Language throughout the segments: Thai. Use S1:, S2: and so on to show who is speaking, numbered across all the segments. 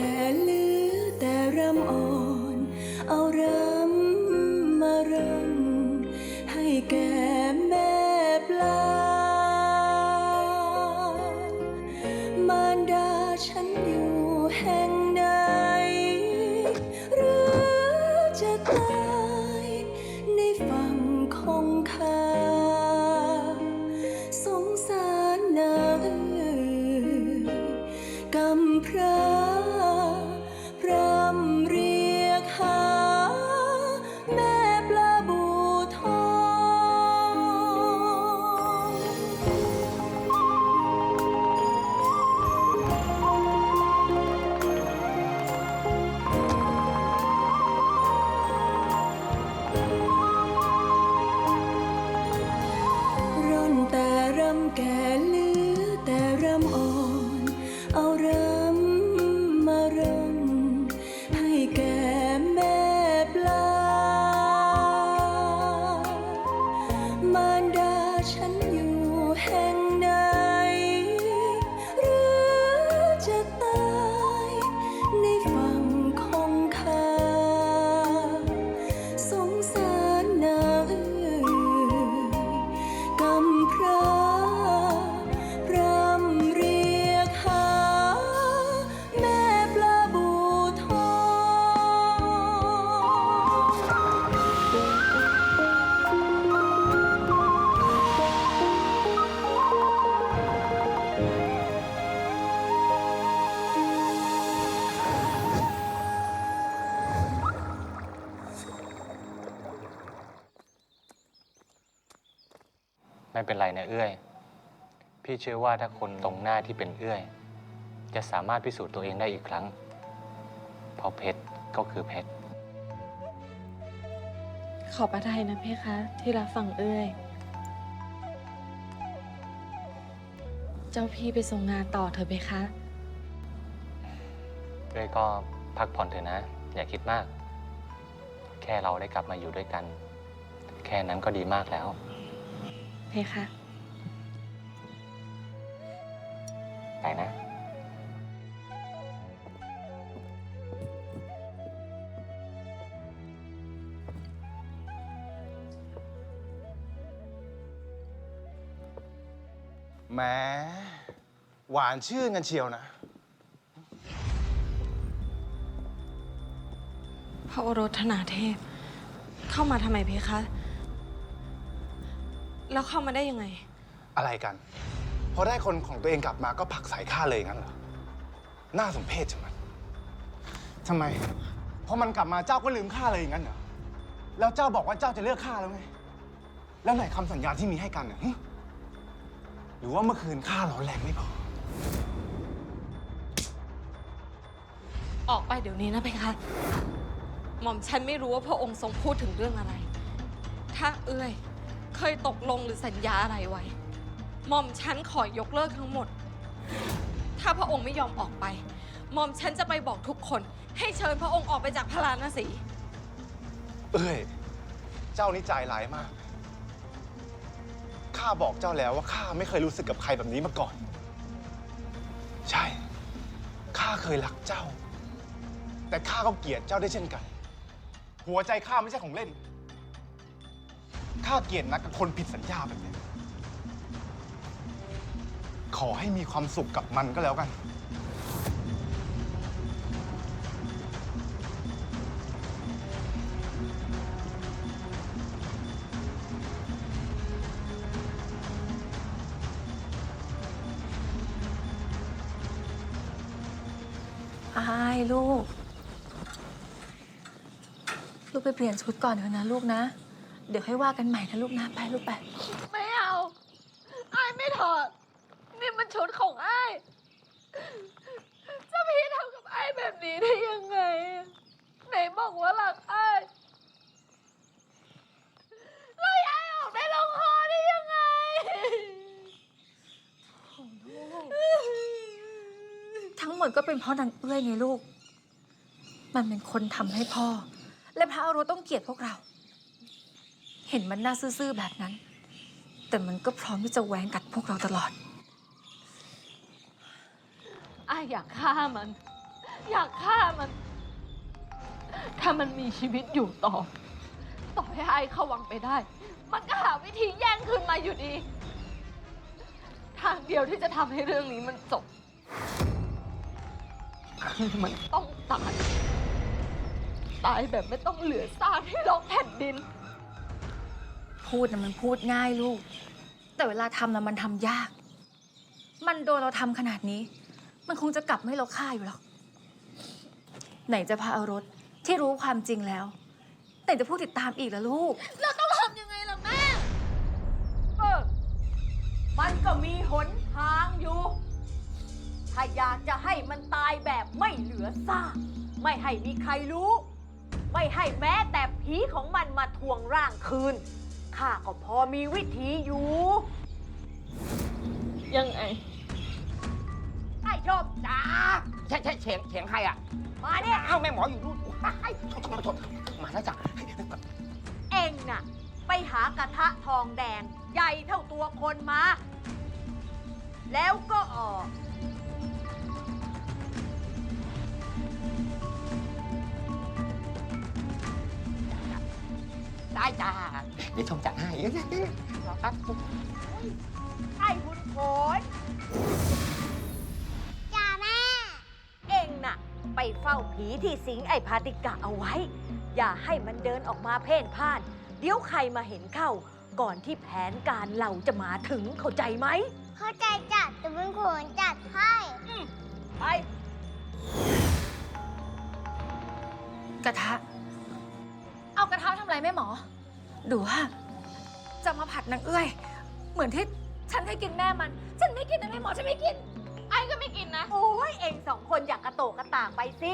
S1: แก่หลือแต่รำออก Oh.
S2: ไม่เป็นไรนะเอื้อย พี่เชื่อว่าถ้าคนตรงหน้าที่เป็นเอื้อย จะสามารถพิสูจน์ตัวเองได้อีกครั้ง เพราะเพชรก็คือเพชร
S3: ขอบพระทัยนะเพคะ ที่รับฟังเอ้ยเจ้าพี่ไปส่งงานต่อเถอะเพคะ
S2: เอ้อยก็พักผ่อนเถอะนะ อย่าคิดมาก แค่เราได้กลับมาอยู่ด้วยกัน แค่นั้นก็ดีมากแล้ว
S3: เพคะ
S2: ไปนะ
S4: แหมหวานชื่นกันเชียวนะ
S3: พระโอรสธนาเทพ เข้ามาทำไมเพคะ แล้วเข้ามาได้ยังไง
S4: อะไรกัน พอได้คนของตัวเองกลับมาก็ผลักใส่ข้าเลยงั้นเหรอ น่าสมเพชใช่ไหมทำไมพอมันกลับมาเจ้าก็ลืมข้าเลยอย่างนั้นเหรอ แล้วเจ้าบอกว่าเจ้าจะเลือกข้าแล้วไง แล้วไหนคำสัญญาที่มีให้กันน่ะหึหรือว่าเมื่อคืนข้าร้อนแรงไม่พอ
S3: ออกไปเดี๋ยวนี้นะเพคะ หม่อมฉันไม่รู้ว่าพระองค์ทรงพูดถึงเรื่องอะไร ถ้าเอ้ย เคยตกลงหรือสัญญาอะไรไว้ หม่อมฉันขอยกเลิกทั้งหมด ถ้าพระองค์ไม่ยอมออกไป หม่อมฉันจะไปบอกทุกคน ให้เชิญพระองค์ออกไปจากพระราณสี
S4: เอ้ย เจ้านี่ใจร้ายมาก ข้าบอกเจ้าแล้วว่าข้าไม่เคยรู้สึกกับใครแบบนี้มาก่อน ใช่ ข้าเคยรักเจ้า แต่ข้าก็เกลียดเจ้าได้เช่นกัน หัวใจข้าไม่ใช่ของเล่น ข้าเกลียดนักกับคนผิดสัญญาแบบนี้ ขอให้มีความสุขกับมันก็แล้วกัน
S5: อายลูก ลูกไปเปลี่ยนชุดก่อนเถอะนะลูกนะ เดี๋ยวให้ว่ากันใหม่นะลูกนะไปลูกไป
S6: ไม่เอาไอ้ายไม่ถอด นี่มันชุดของไอ้ายเจะพี่ทำกับไอ้ายแบบนี้ได้ยังไง ไหนบอกว่าหลักไอ้ายไล่ไอ้ายออกได้ลงคอได้ยังไง
S5: ทั้งหมดก็เป็นเพราะนางเอื้อยไงลูก มันเป็นคนทำให้พ่อ และพระอรสต้องเกลียดพวกเรา เห็นมันหน้าซื่อๆแบบนั้น แต่มันก็พร้อมที่จะแหวงกัดพวกเราตลอด
S6: ไอ้ายอยากฆ่ามัน อยากฆ่ามัน ถ้ามันมีชีวิตอยู่ต่อ ต่อให้ไอ้ายเข้าวังไปได้ มันก็หาวิธีแย่งคืนมาอยู่ดี ทางเดียวที่จะทำให้เรื่องนี้มันจบคือมันต้องตาย ตายแบบไม่ต้องเหลือซากให้รกแผ่นดิน
S5: พูดนะมันพูดง่ายลูก แต่เวลาทำนะมันทำยาก มันโดนเราทำขนาดนี้ มันคงจะกลับไม่เราฆ่าอยู่หรอก ไหนจะพระอรสที่รู้ความจริงแล้วแต่จะพูดติดตามอีกล้วลูก
S6: เราต้องทำยังไงล่ะแม่
S7: เออ มันก็มีหนทางอยู่ ถ้าอยากจะให้มันตายแบบไม่เหลือซาก ไม่ให้มีใครรู้ ไม่ให้แม้แต่ผีของมันมาทวงร่างคืน ข้าก็พอมีวิธีอยู่
S6: ยังไง
S7: ไอ้ชมจ้า
S8: ใช่ใช่เสียงเสียงใครอะ
S7: มาเนี่ย
S8: อ้าวแม่หมออยู่นู่นว้ายโทษโทษโทษมาแล้วจ้ะ
S7: เองน่ะ ไปหากระทะทองแดง ใหญ่เท่าตัวคนมา แล้วก็ออก
S8: ได้จ้าเดี๋ยวชมจัดให้รอแป๊บ
S7: ไอ้คุณโขนจ้าแม่ เองน่ะ ไปเฝ้าผีที่สิงไอ้พาติกะเอาไว้ อย่าให้มันเดินออกมาเพ่นพ่าน เดี๋ยวใครมาเห็นเข้า ก่อนที่แผนการเราจะมาถึงเข้าใจไหม
S9: เข้าใจจัดแต่เป็นขนจัดให้
S7: ไป
S5: กระทะ เอากระทะทำอะไรแม่หมอดูว่า จะมาผัดนางเอื้อย เหมือนที่ฉันให้กินแม่มัน ฉันไม่กินนะแม่หมอฉันไม่กิน
S6: ไอ้ก็ไม่กินนะ
S7: โอ้ยเองสองคนอยากกระโตกกระตากไปสิ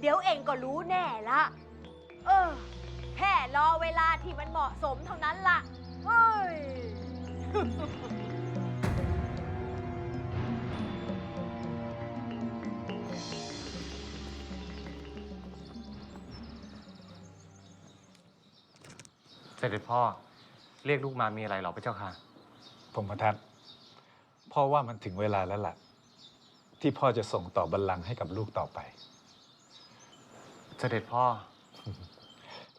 S7: เดี๋ยวเองก็รู้แน่ละ เออ แค่รอเวลาที่มันเหมาะสมเท่านั้นล่ะ เฮ้ย
S2: เสด็จพ่อเรียกลูกมามีอะไรหรอพระเจ้าค่ะ
S10: พงพทัตพ่อว่ามันถึงเวลาแล้วล่ะ ที่พ่อจะส่งต่อบัลลังก์ให้กับลูกต่อไป
S2: เสด็จพ่อ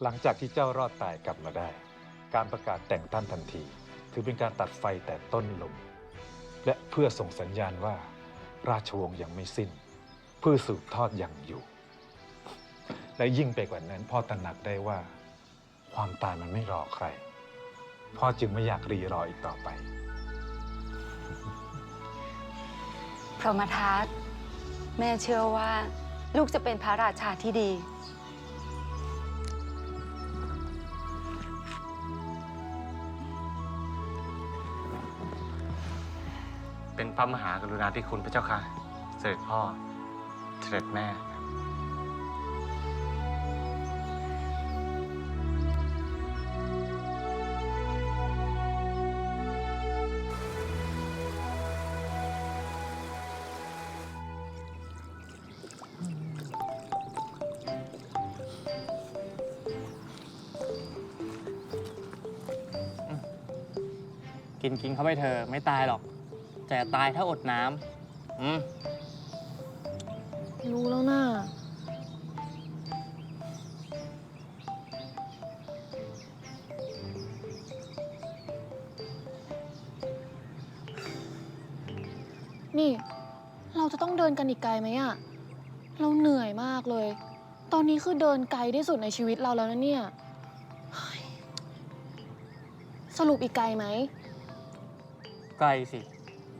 S10: หลังจากที่เจ้ารอดตายกลับมาได้ การประกาศแต่งตั้งทันที ถือเป็นการตัดไฟแต่ต้นลม และเพื่อส่งสัญญาณว่า ราชวงศ์ยังไม่สิ้นเพื่อสืบทอดยังอยู่ และยิ่งไปกว่านั้นพ่อตระหนักได้ว่า ความตายมันไม่รอใคร พ่อจึงไม่อยากรีรออีกต่อไป
S11: พรหมทัตแม่เชื่อว่า ลูกจะเป็นพระราชาที่ดี
S2: เป็นพระมหากรุณาธิคุณพระเจ้าค่ะ เสด็จพ่อ เสด็จแม่
S12: กินกินเข้าไปเถอะไม่ตายหรอก แต่ตายถ้าอดน้ำอืม
S13: รู้แล้วน่ะนี่ เราจะต้องเดินกันอีกไกลไหมอะเราเหนื่อยมากเลย ตอนนี้คือเดินไกลที่สุดในชีวิตเราแล้วนะเนี่ยเฮ้ยสรุปอีกไกลไหม
S12: ไกลสิ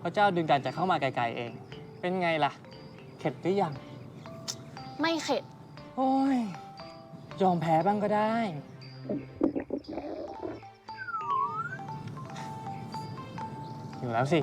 S12: พระเจ้าดึงดันจะเข้ามาไกลๆเอง เป็นไงล่ะ เข็ดหรือยัง
S13: ไม่เข็ด
S12: โอ้ย ยอมแพ้บ้างก็ได้ อยู่แล้วสิ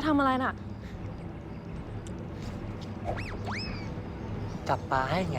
S13: จะทำอะไรน่ะ
S12: จับปลาให้ไง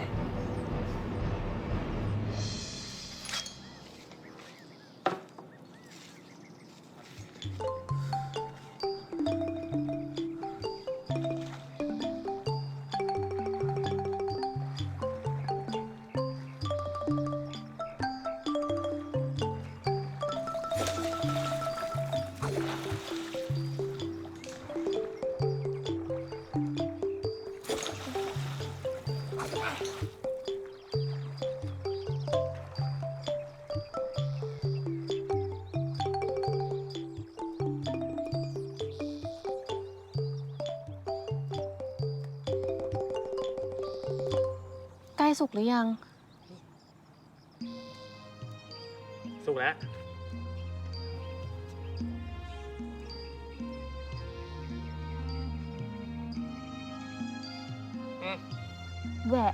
S13: สุกหรือยัง
S12: สุกแล้ว
S13: แหวะ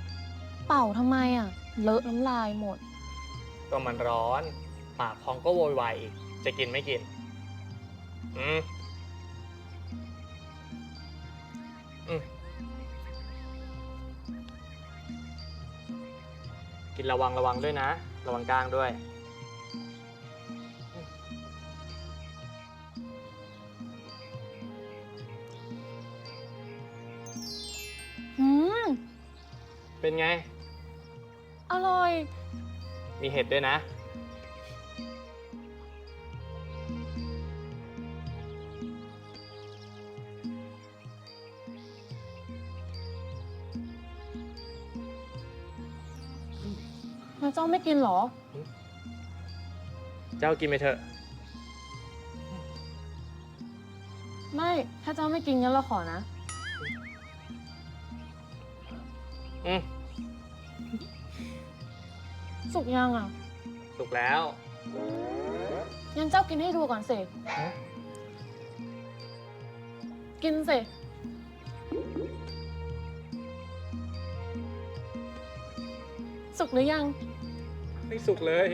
S13: เป่าทำไมอะ เลอะน้ำลายหมด
S12: ก็มันร้อน ปากพองก็โวยวายอีก จะกินไม่กิน อืม ระวังระวังด้วยนะ ระวังกลางด้วย
S13: อืม
S12: เป็นไง
S13: อร่อย
S12: มีเห็ดด้วยนะ
S13: แล้วเจ้าไม่กินเหรอ
S12: เจ้ากินไปเถอะ
S13: ไม่ ถ้าเจ้าไม่กินงั้นเราขอนะ
S12: อืม
S13: สุกยังอะ
S12: สุกแล้ว
S13: งั้นเจ้ากินให้ดูก่อนสิ กินสิสุกหรือยัง
S12: ไม่สุกเลย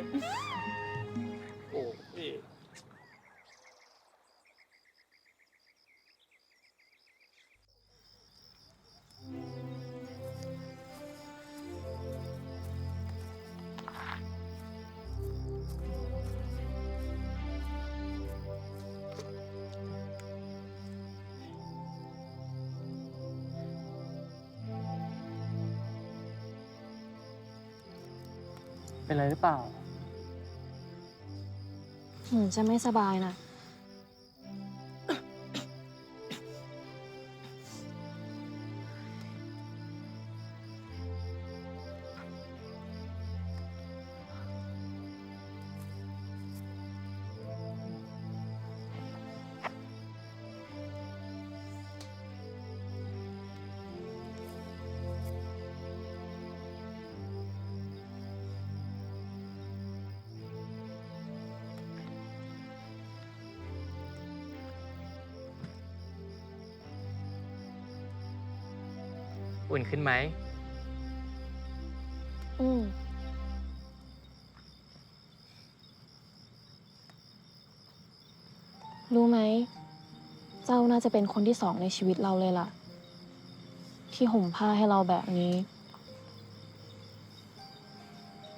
S12: เป็นไรหรือเปล่า
S13: หืมจะไม่สบายนะ
S12: อุ่นขึ้นไหม
S13: อืม รู้ไหม เจ้าน่าจะเป็นคนที่สองในชีวิตเราเลยล่ะ ที่ห่มผ้าให้เราแบบนี้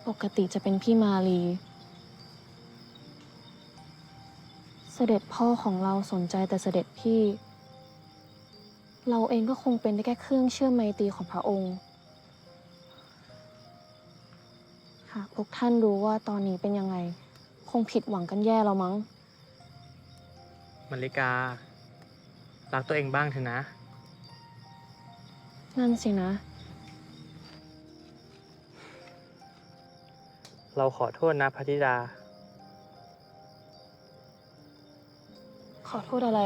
S13: ปกติจะเป็นพี่มาลี เสด็จพ่อของเราสนใจแต่เสด็จพี่ เราเองก็คงเป็นได้แค่เครื่องเชื่อมไมตรีของพระองค์ หากพวกท่านรู้ว่าตอนนี้เป็นยังไง คงผิดหวังกันแย่แล้วมั้ง
S12: มาริกา รักตัวเองบ้างเถอะนะ
S13: นั่นสินะ
S12: เราขอโทษนะพัทิดา
S13: ขอโทษอะไร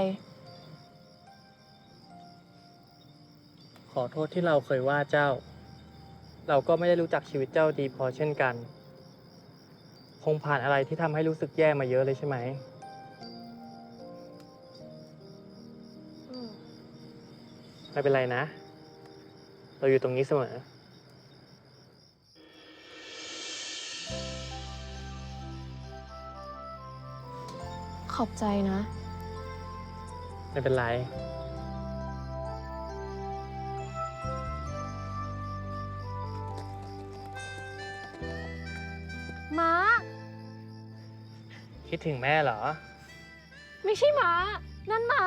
S12: อโทษที่เราเคยว่าเจ้า เราก็ไม่ได้รู้จักชีวิตเจ้าดีพอเช่นกัน คงผ่านอะไรที่ทำให้รู้สึกแย่มาเยอะเลยใช่ไหม ไม่เป็นไรนะ เราอยู่ตรงนี้เสมอ
S13: ขอบใจนะ
S12: ไม่เป็นไร ดถึงแม่เหรอ
S13: ไม่ใช่หมา นั่นหมา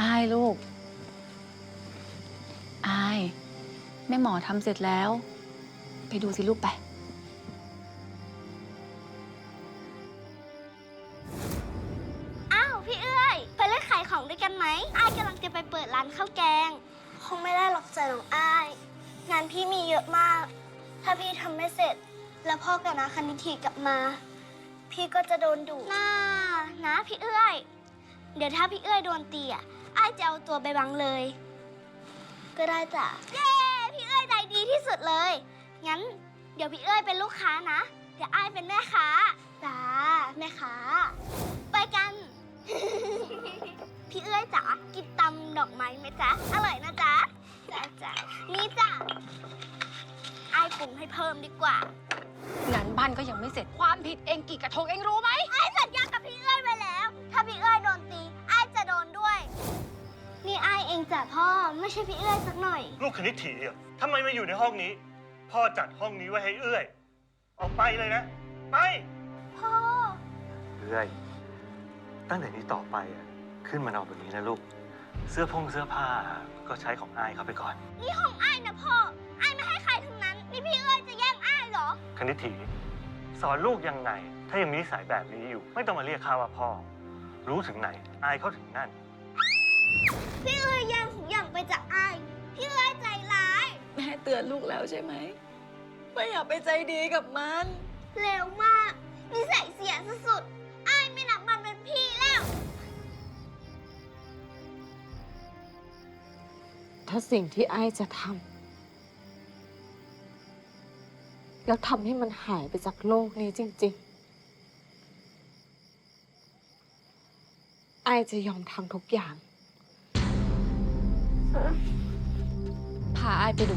S13: อา
S5: ยลูก อาย แม่หมอทำเสร็จแล้ว ไปดูสิลูกไป
S9: อ้าวพี่เอ้ยไปเล่นขายของด้วยกันไหมอ้ายกำลังจะไปเปิดร้านข้าวแกง คงไม่ได้หรอกจ้ะน้องอ้าย งานพี่มีเยอะมาก ถ้าพี่ทำไม่เสร็จ แล้วพ่อกับนาคณิธีกลับมา พี่ก็จะโดนดุน่านะพี่เอ้ย เดี๋ยวถ้าพี่เอ้ยโดนตีอะ อ้ายจะเอาตัวไปบังเลย ก็ได้จ้ะ เย้พี่เอ้ยใจดีที่สุดเลย งั้น เดี๋ยวพี่เอ้ยเป็นลูกค้านะ เดี๋ยวอ้ายเป็นแม่ค้าจ้าแม่ค้า ไปกัน พี่เอ้ยจ๋ากินตำดอกไม้ไหมจ๊ะ อร่อยนะจ๊ะจ้าจ้านี่จ้ะไอ้ายปรุงให้เพิ่มดีกว่า
S5: งานบ้านก็ยังไม่เสร็จความผิดเองกี่กระทงเองรู้ไหม
S9: ไอ้ายสัญญากับพี่เอ้ยไว้ถ้าพี่เอ้ยโดนตี นี่อ้ายเองจ้ะพ่อไม่ใช่พี่เอ้ยสักหน่อย
S14: ลูกคณิตถีอะทำไมมาอยู่ในห้องนี้ พ่อจัดห้องนี้ไว้ให้เอื้อยออกไปเลยนะ ไป
S9: พ่อ
S14: เอื้อย ตั้งแต่นี้ต่อไปอะขึ้นมานอนบนนี้นะลูก เสื้อพงเสื้อผ้าก็ใช้ของอายเขาไปก่อน
S9: นี่ของอ้ายนะพ่ออ้ายไม่ให้ใครทั้งนั้นนี่พี่เอ้ยจะแย่งอ้ายเหรอ
S14: คณิตถีสอนลูกยังไง ถ้ายังมีนิสัยแบบนี้อยู่ ไม่ต้องมาเรียกข้าว่าพ่อ รู้ถึงไหน อายเขาถึงนั่น
S9: พี่เอ้ยแย่งทุกอย่างไปจากอ้ายพี่เอ้ยใจร้าย
S5: แม่เตือนลูกแล้วใช่ไหมว่าอย่าไปใจดีกับมัน
S9: เร็วมากนิสัยเสียสุดๆอ้ายไม่นับมันเป็นพี่แล้ว
S6: ถ้าสิ่งที่ไอ้ายจะทำแล้วทำให้มันหายไปจากโลกนี้จริงๆไอ้ายจะยอมทำทุกอย่าง
S3: พาอ้ายไปดู